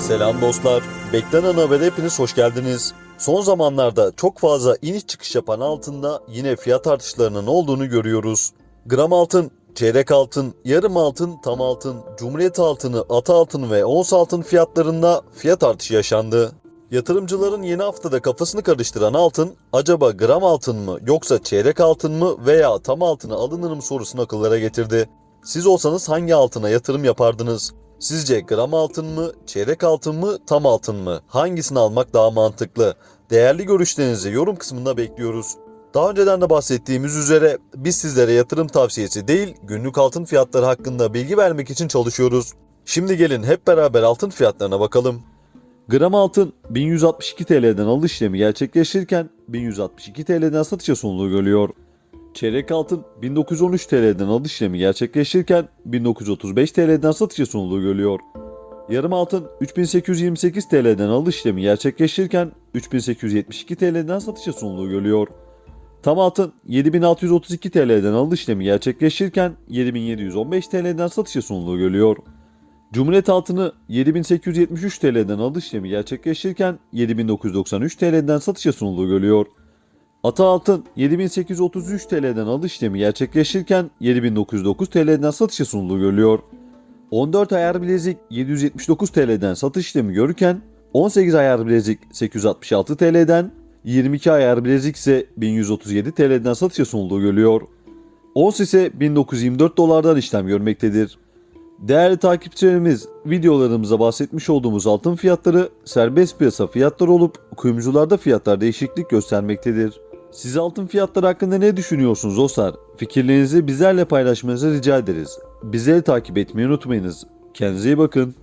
Selam dostlar. Beklenen habere hepiniz hoş geldiniz. Son zamanlarda çok fazla iniş çıkış yapan altında yine fiyat artışlarının olduğunu görüyoruz. Gram altın, çeyrek altın, yarım altın, tam altın, cumhuriyet altını, ata altın ve ons altın fiyatlarında fiyat artışı yaşandı. Yatırımcıların yeni haftada kafasını karıştıran altın, acaba gram altın mı yoksa çeyrek altın mı veya tam altını alınır mı sorusunu akıllara getirdi. Siz olsanız hangi altına yatırım yapardınız? Sizce gram altın mı, çeyrek altın mı, tam altın mı? Hangisini almak daha mantıklı? Değerli görüşlerinizi yorum kısmında bekliyoruz. Daha önceden de bahsettiğimiz üzere biz sizlere yatırım tavsiyesi değil, günlük altın fiyatları hakkında bilgi vermek için çalışıyoruz. Şimdi gelin hep beraber altın fiyatlarına bakalım. Gram altın 1162 TL'den alış işlemi gerçekleştirirken 1162 TL'den satışa sunuluyor görüyor. Çeyrek altın 1913 TL'den alış işlemi gerçekleştirirken 1935 TL'den satışa sunuluyor görüyor. Yarım altın 3828 TL'den alış işlemi gerçekleştirirken 3872 TL'den satışa sunuluyor görüyor. Tam altın 7632 TL'den alış işlemi gerçekleştirirken 7715 TL'den satışa sunuluyor görüyor. Cumhuriyet altını 7873 TL'den alış işlemi gerçekleştirirken 7993 TL'den satışa sunuluyor görüyor. Ata altın 7833 TL'den alış işlemi gerçekleştirirken 7909 TL'den satışa sunuluyor görülüyor. 14 ayar bilezik 779 TL'den satış işlemi görürken 18 ayar bilezik 866 TL'den 22 ayar bilezik ise 1137 TL'den satışa sunuluyor görülüyor. Ons ise 1924 dolardan işlem görmektedir. Değerli takipçilerimiz, videolarımıza bahsetmiş olduğumuz altın fiyatları serbest piyasa fiyatları olup kuyumcularda fiyatlar değişiklik göstermektedir. Siz altın fiyatları hakkında ne düşünüyorsunuz dostlar? Fikirlerinizi bizlerle paylaşmanızı rica ederiz. Bizleri takip etmeyi unutmayınız. Kendinize iyi bakın.